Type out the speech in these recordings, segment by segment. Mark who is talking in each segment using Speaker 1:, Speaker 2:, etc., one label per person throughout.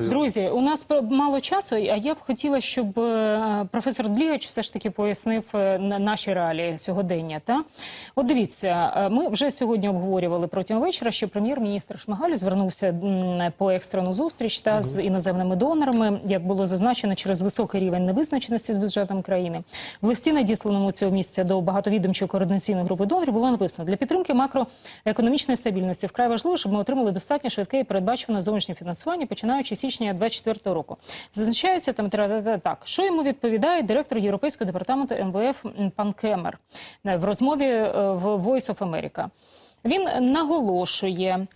Speaker 1: Друзі, у нас мало часу, а я б хотіла, щоб е, професор Длігач все ж таки пояснив е, наші реалії сьогодення. Та от дивіться, е, ми вже сьогодні обговорювали протягом вечора, що прем'єр-міністр Шмигаль звернувся по екстрену зустріч та з іноземними донорами, як було зазначено, через високий рівень невизначеності з бюджетом країни. В листі, надісланому цього місяця до багатовідомчої координаційної групи донорів, було написано для підтримки макроекономічної стабільності вкрай важливо, щоб ми отримали достатньо швидке і передбачуване зовнішнє фінансування, починаючи з січня 2024 року. Зазначається там так, що йому відповідає директор Європейського департаменту МВФ пан Кемер е, в розмові е, в Voice of America. Він наголошує.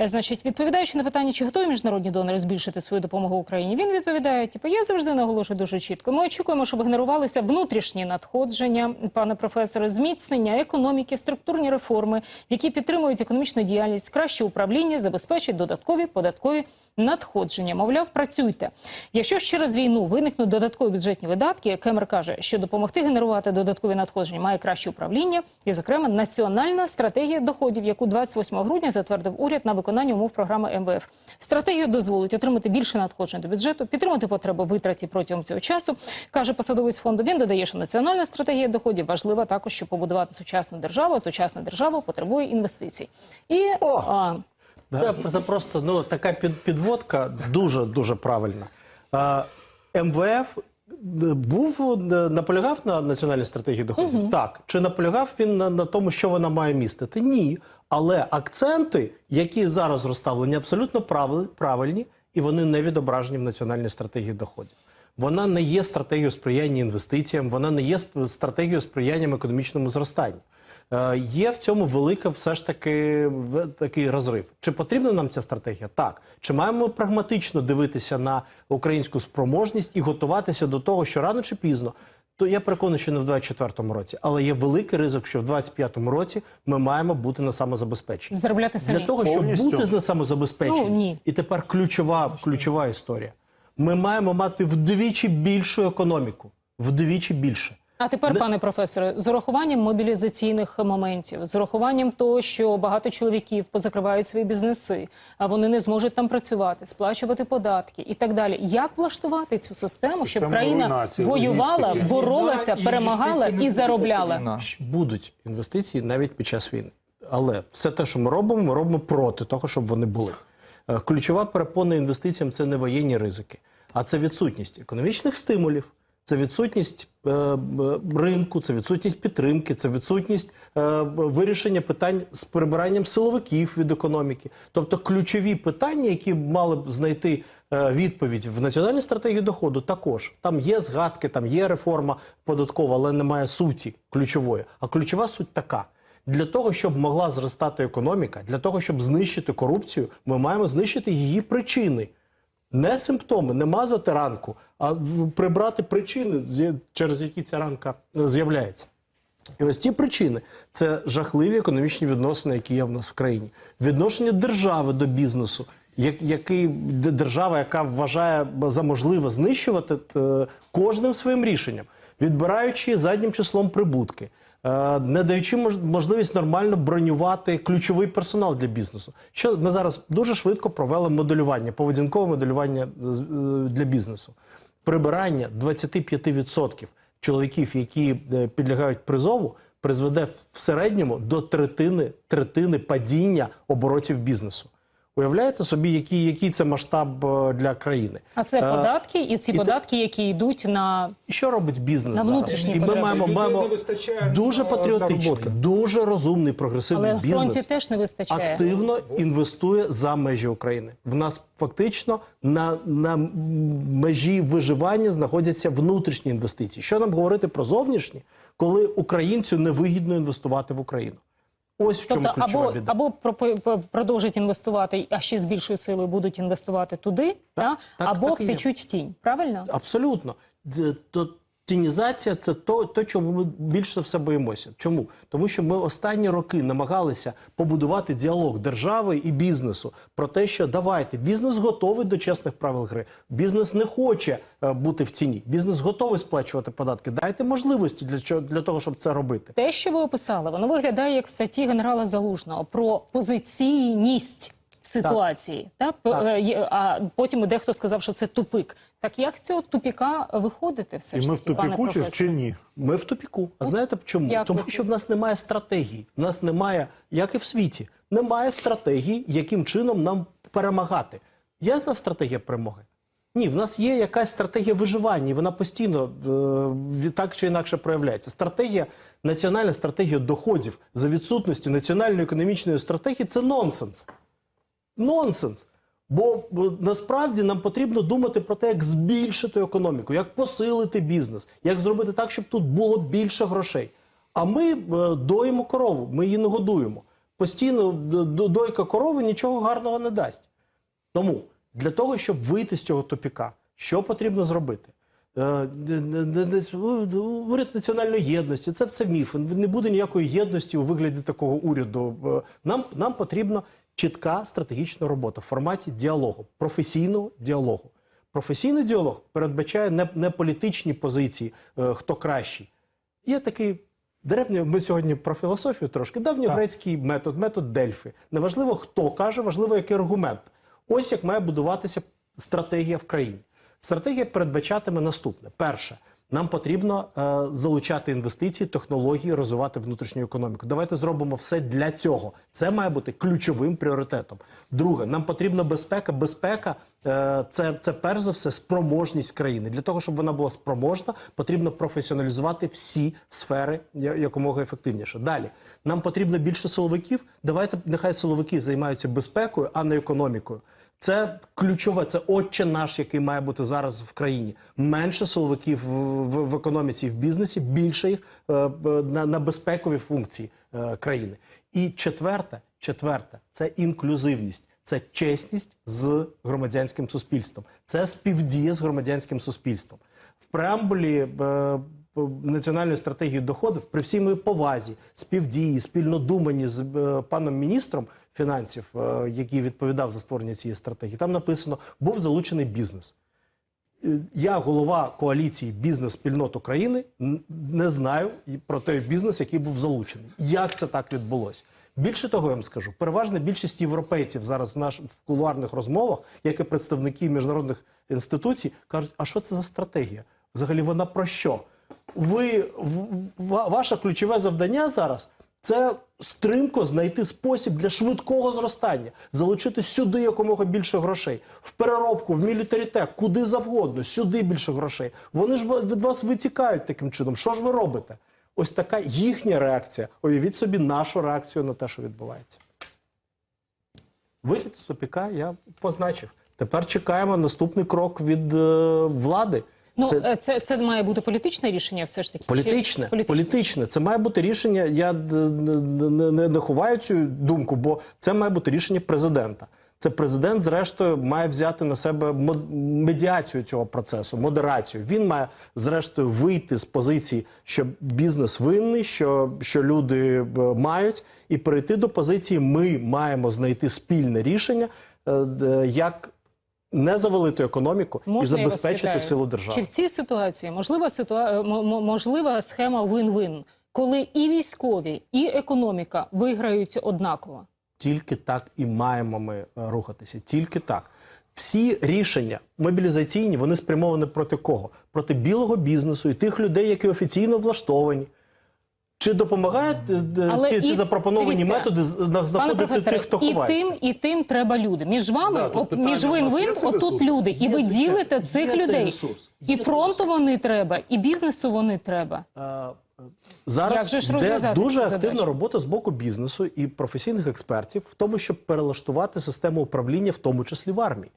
Speaker 1: е, Значить, відповідаючи на питання, чи готові міжнародні донори збільшити свою допомогу Україні, він відповідає: типу, я завжди наголошую дуже чітко. Ми очікуємо, щоб генерувалися внутрішні надходження, пане професоре, зміцнення економіки, структурні реформи, які підтримують економічну діяльність, краще управління, забезпечать додаткові податкові надходження. Мовляв, працюйте. Якщо ж через війну виникнуть додаткові бюджетні видатки, Кемер каже, що допомогти генерувати додаткові надходження має краще управління і, зокрема, національна стратегія доходів, яку 28 грудня затвердив уряд на виконання умов програми МВФ. Стратегія дозволить отримати більше надходжень до бюджету, підтримати потреби витраті протягом цього часу, каже посадовець фонду. Він додає, що національна стратегія доходів важлива також, щоб побудувати сучасну державу. а Сучасна держава потребує інвестицій. І
Speaker 2: О!
Speaker 1: а,
Speaker 2: Це, це просто ну, така під, підводка дуже дуже правильна. Е, МВФ був е, наполягав на національній стратегії доходів. Так чи наполягав він на, на тому, що вона має містити? Ні. Але акценти, які зараз розставлені, абсолютно правильні, і вони не відображені в національній стратегії доходів. Вона не є стратегією сприяння інвестиціям, вона не є стратегією сприянням економічному зростанню. Е, Є в цьому велика все ж таки в- такий розрив. Чи потрібна нам ця стратегія? Так. Чи маємо ми прагматично дивитися на українську спроможність і готуватися до того, що рано чи пізно, то я переконаний, що не в 24-му році, але є великий ризик, що в 25-му році ми маємо бути на самозабезпеченні.
Speaker 1: заробляти самі.
Speaker 2: Для того, щоб
Speaker 3: Повністю.
Speaker 2: бути на самозабезпеченні,
Speaker 1: Ну, ні.
Speaker 2: і тепер ключова, ключова історія. Ми маємо мати вдвічі більшу економіку. Вдвічі більше.
Speaker 1: А тепер, пане професоре, з урахуванням мобілізаційних моментів, з урахуванням того, що багато чоловіків позакривають свої бізнеси, а вони не зможуть там працювати, сплачувати податки і так далі. Як влаштувати цю систему, щоб країна
Speaker 3: руйнації,
Speaker 1: воювала,
Speaker 3: логістики.
Speaker 1: боролася,
Speaker 4: Війна і
Speaker 1: перемагала і заробляла?
Speaker 2: Будуть інвестиції навіть під час війни. Але все те, що ми робимо, ми робимо проти того, щоб вони були. Е, Ключова перепона інвестиціям це не воєнні ризики, а це відсутність економічних стимулів, це відсутність е, ринку, це відсутність підтримки, це відсутність е, вирішення питань з прибиранням силовиків від економіки. Тобто ключові питання, які мали б знайти е, відповідь в національній стратегії доходу, також там є згадки, там є реформа податкова, але немає суті ключової. А ключова суть така. Для того, щоб могла зростати економіка, для того, щоб знищити корупцію, ми маємо знищити її причини. Не симптоми, не мазати ранку, а прибрати причини, через які ця ранка е, з'являється. І ось ці причини це жахливі економічні відносини, які є в нас в країні. Відношення держави до бізнесу, як, який держава, яка вважає за можливе знищувати е, кожним своїм рішенням, відбираючи заднім числом прибутки, не даючи мож- можливість нормально бронювати ключовий персонал для бізнесу. Що ми зараз дуже швидко провели моделювання, поведінкове моделювання е, для бізнесу. Прибирання 25% чоловіків, які е, підлягають призову, призведе в середньому до третини, третини падіння оборотів бізнесу. Уявляєте собі, який, який це масштаб е, для країни?
Speaker 1: А це
Speaker 2: Е,
Speaker 1: податки, і ці
Speaker 2: і
Speaker 1: податки, які йдуть на
Speaker 2: і що робить бізнес
Speaker 1: На
Speaker 2: зараз?
Speaker 1: внутрішні
Speaker 2: І ми маємо, маємо
Speaker 4: не вистачає
Speaker 2: дуже патріотичний, дуже розумний, прогресивний
Speaker 1: але фронті
Speaker 2: бізнес.
Speaker 1: теж не вистачає.
Speaker 2: активно інвестує за межі України. В нас фактично на, на межі виживання знаходяться внутрішні інвестиції. Що нам говорити про зовнішні, коли українцю невигідно інвестувати в Україну? Ось в чому
Speaker 1: Тобто
Speaker 2: ключова
Speaker 1: або,
Speaker 2: біда.
Speaker 1: або продовжать інвестувати, а ще з більшою силою будуть інвестувати туди, та?
Speaker 2: так,
Speaker 1: або
Speaker 2: так
Speaker 1: втечуть в тінь. Правильно?
Speaker 2: Абсолютно. То тінізація це то, то, чого ми більше все боїмося. Чому? Тому що ми останні роки намагалися побудувати діалог держави і бізнесу про те, що давайте бізнес готовий до чесних правил гри. Бізнес не хоче е, бути в ціні. Бізнес готовий сплачувати податки. Дайте можливості для чого для того, щоб це робити.
Speaker 1: Те, що ви описали, воно виглядає як в статті генерала Залужного про позиційність ситуації. Та? П-
Speaker 2: Так.
Speaker 1: е, А потім дехто сказав, що це тупик. Так як з цього тупіка виходити все
Speaker 3: І
Speaker 1: ж
Speaker 3: ми в тупіку чи, чи ні?
Speaker 2: Ми в тупіку. А знаєте чому?
Speaker 1: Як
Speaker 2: Тому
Speaker 1: ви-
Speaker 2: що в нас немає стратегії. В нас немає, як і в світі, немає стратегії, яким чином нам перемагати. Є в нас стратегія перемоги? Ні, в нас є якась стратегія виживання, і вона постійно е, від- так чи інакше проявляється. Стратегія, національна стратегія доходів за відсутності національної економічної стратегії це нонсенс. Нонсенс. Бо насправді нам потрібно думати про те, як збільшити економіку, як посилити бізнес, як зробити так, щоб тут було більше грошей. А ми е, доїмо корову, ми її не годуємо. Постійно дойка корови нічого гарного не дасть. Тому для того, щоб вийти з цього тупіка, що потрібно зробити? Е, Уряд національної єдності це все міф. Не буде ніякої єдності у вигляді такого уряду. Е, Нам, нам потрібна чітка стратегічна робота в форматі діалогу, професійного діалогу. Професійний діалог передбачає не, не політичні позиції, е, хто кращий. Є такий древній, ми сьогодні про філософію трошки, давньогрецький метод, метод Дельфи. Неважливо, хто каже, важливо, який аргумент. Ось як має будуватися стратегія в країні. Стратегія передбачатиме наступне: перше, нам потрібно е, залучати інвестиції, технології, розвивати внутрішню економіку. Давайте зробимо все для цього. Це має бути ключовим пріоритетом. Друге, нам потрібна безпека. Безпека е, це, це перш за все спроможність країни. Для того, щоб вона була спроможна, потрібно професіоналізувати всі сфери якомога ефективніше. Далі нам потрібно більше силовиків. Давайте нехай силовики займаються безпекою, а не економікою. Це ключове, це отче наш, який має бути зараз в країні. Менше силовиків в, в, економіці в бізнесі, більше їх е, на, на безпекові функції е, країни. І четверте, четверте, це інклюзивність, це чесність з громадянським суспільством, це співдія з громадянським суспільством. В преамбулі е, національної стратегії доходів при всій моїй повазі, співдії, спільно думані з е, паном міністром фінансів, е, який відповідав за створення цієї стратегії, там написано був залучений бізнес. Е, Я голова коаліції бізнес-спільнот України не знаю про той бізнес, який був залучений. Як це так відбулося? Більше того, я вам скажу, переважна більшість європейців зараз в наш в кулуарних розмовах, як і представники міжнародних інституцій, кажуть, а що це за стратегія? Взагалі вона про що? Ви ваше ключове завдання зараз це стримко знайти спосіб для швидкого зростання, залучити сюди якомога більше грошей, в переробку, в мілітарітет, куди завгодно, сюди більше грошей. Вони ж від вас витікають таким чином. Що ж ви робите? Ось така їхня реакція. Уявіть собі нашу реакцію на те, що відбувається. Вихід з тупіка я позначив. Тепер чекаємо наступний крок від е, влади.
Speaker 1: Ну,
Speaker 2: Це-
Speaker 1: це... Це, це має бути політичне рішення все ж таки? Чи-
Speaker 2: Політичне,
Speaker 1: політичне.
Speaker 2: політичне. Це має бути рішення. Я не, не, не ховаю цю думку, бо це має бути рішення президента. Це президент, зрештою, має взяти на себе медіацію цього процесу, модерацію. Він має, зрештою, вийти з позиції, що бізнес винний, що, що люди е, мають, і перейти до позиції. Ми маємо знайти спільне рішення, е, як не завалити економіку і
Speaker 1: Можна вас
Speaker 2: забезпечити силу держави.
Speaker 1: Чи в цій ситуації можлива ситуа... м- можлива схема win-win, коли і військові, і економіка виграють однаково?
Speaker 2: Тільки так і маємо ми е, рухатися. Тільки так. Всі рішення мобілізаційні вони спрямовані проти кого? Проти білого бізнесу і тих людей, які офіційно влаштовані. Чи допомагають е,
Speaker 1: Але
Speaker 2: ці, ці
Speaker 1: і-
Speaker 2: запропоновані
Speaker 1: дивіться,
Speaker 2: методи з- на- знаходити тих, хто
Speaker 1: і
Speaker 2: ховається?
Speaker 1: тим, і тим треба люди. Між вами,
Speaker 3: Да, тут
Speaker 1: от
Speaker 3: питання,
Speaker 1: між
Speaker 3: у нас є
Speaker 1: вин-вин,
Speaker 3: цей
Speaker 1: отут
Speaker 3: ресурс?
Speaker 1: люди, і ви
Speaker 2: Є, звичайно.
Speaker 1: ділите цих
Speaker 2: Є цей
Speaker 1: людей.
Speaker 2: ресурс.
Speaker 1: І
Speaker 2: Є
Speaker 1: фронту вони треба, і бізнесу вони треба.
Speaker 2: Е,
Speaker 1: Як
Speaker 2: Зараз
Speaker 1: же ж
Speaker 2: йде
Speaker 1: розв'язати
Speaker 2: дуже
Speaker 1: цю
Speaker 2: активна
Speaker 1: задачу?
Speaker 2: робота з боку бізнесу і професійних експертів в тому, щоб перелаштувати систему управління, в тому числі в армії.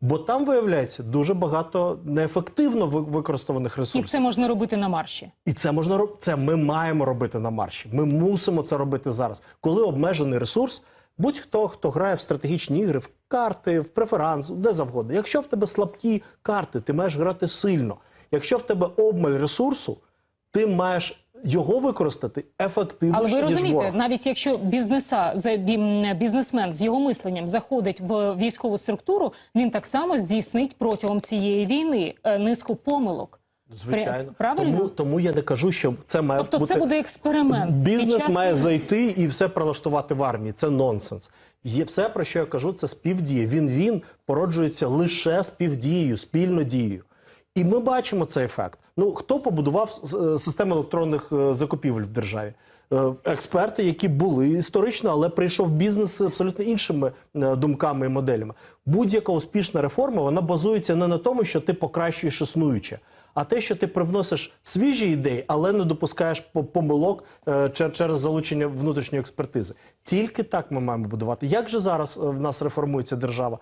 Speaker 2: Бо там виявляється дуже багато неефективно ви- використаних
Speaker 1: І це можна робити на марші.
Speaker 2: І це можна роб- це ми маємо робити на марші. Ми мусимо це робити зараз. Коли обмежений ресурс, будь-хто, хто грає в стратегічні ігри, в карти, в преферанс, де завгодно. Якщо в тебе слабкі карти, ти маєш грати сильно. Якщо в тебе обмаль ресурсу, ти маєш його використати ефективніше,
Speaker 1: Але ви розумієте,
Speaker 2: ворог.
Speaker 1: навіть якщо бізнеса бізнесмен з його мисленням заходить в військову структуру, він так само здійснить протягом цієї війни е, низку помилок.
Speaker 2: Звичайно.
Speaker 1: Правильно?
Speaker 2: Тому, тому я не кажу, що це має
Speaker 1: Тобто
Speaker 2: бути...
Speaker 1: це буде експеримент.
Speaker 2: Бізнес
Speaker 1: час
Speaker 2: має зайти і все прилаштувати в армії. Це нонсенс. Є все, про що я кажу, це співдія. Він він породжується лише співдією, спільно дією. І ми бачимо цей ефект. Ну хто побудував е, систему електронних е, закупівель в державі? Е, Експерти, які були історично, але прийшов бізнес абсолютно іншими думками і моделями. Будь-яка успішна реформа вона базується не на тому, що ти покращуєш існуюче, а те, що ти привносиш свіжі ідеї, але не допускаєш по- помилок через залучення внутрішньої експертизи. Тільки так ми маємо будувати. Як же зараз в нас реформується держава?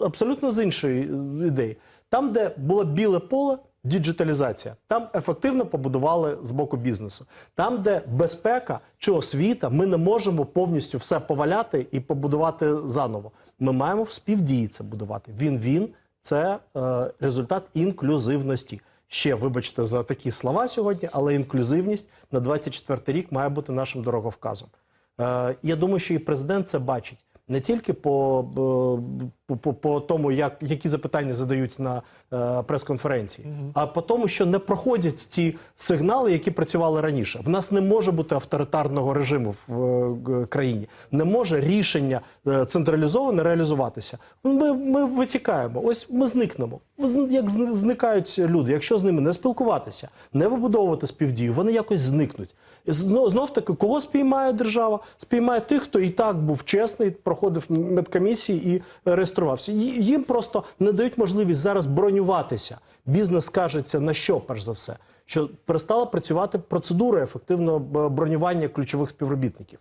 Speaker 2: Абсолютно з іншої ідеї. Там, де було біле поле, діджиталізація, там ефективно побудували з боку бізнесу. Там, де безпека чи освіта, ми не можемо повністю все поваляти і побудувати заново. Ми маємо в співдії це будувати. Він-він це е, результат інклюзивності. Ще вибачте за такі слова сьогодні, але інклюзивність на 24 рік має бути нашим дороговказом. Е, я думаю, що і президент це бачить не тільки по, е, по, по, по тому, як, які запитання задають на е, прес-конференції, а по тому, що не проходять ті сигнали, які працювали раніше. В нас не може бути авторитарного режиму в е, країні, не може рішення е, централізоване реалізуватися. Ми, ми витікаємо. Ось ми зникнемо. Як зникають люди, якщо з ними не спілкуватися, не вибудовувати співдію, вони якось зникнуть. Знов, знов таки, кого спіймає держава? Спіймає тих, хто і так був чесний, проходив медкомісії і реєструвався. Ї- Їм просто не дають можливість зараз бронюватися. Бізнес скажеться на що, перш за все, що перестала працювати процедура ефективного бронювання ключових співробітників.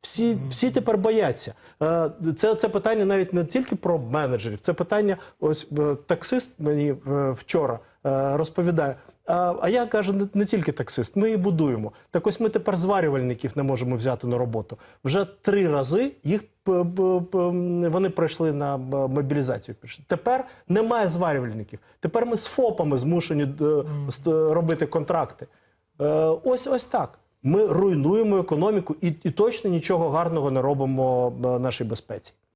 Speaker 2: Всі, всі тепер бояться. Е, Це, це питання навіть не тільки про менеджерів, це питання. Ось таксист мені е, вчора е, розповідає. А, а я кажу, не, не тільки таксист, ми і будуємо. Так ось ми тепер зварювальників не можемо взяти на роботу. Вже три рази їх п- п- п- вони пройшли на мобілізацію. Тепер немає зварювальників. Тепер ми з ФОПами змушені е, робити контракти. Е, Ось ось так. Ми руйнуємо економіку і, і точно нічого гарного не робимо е, нашій безпеці.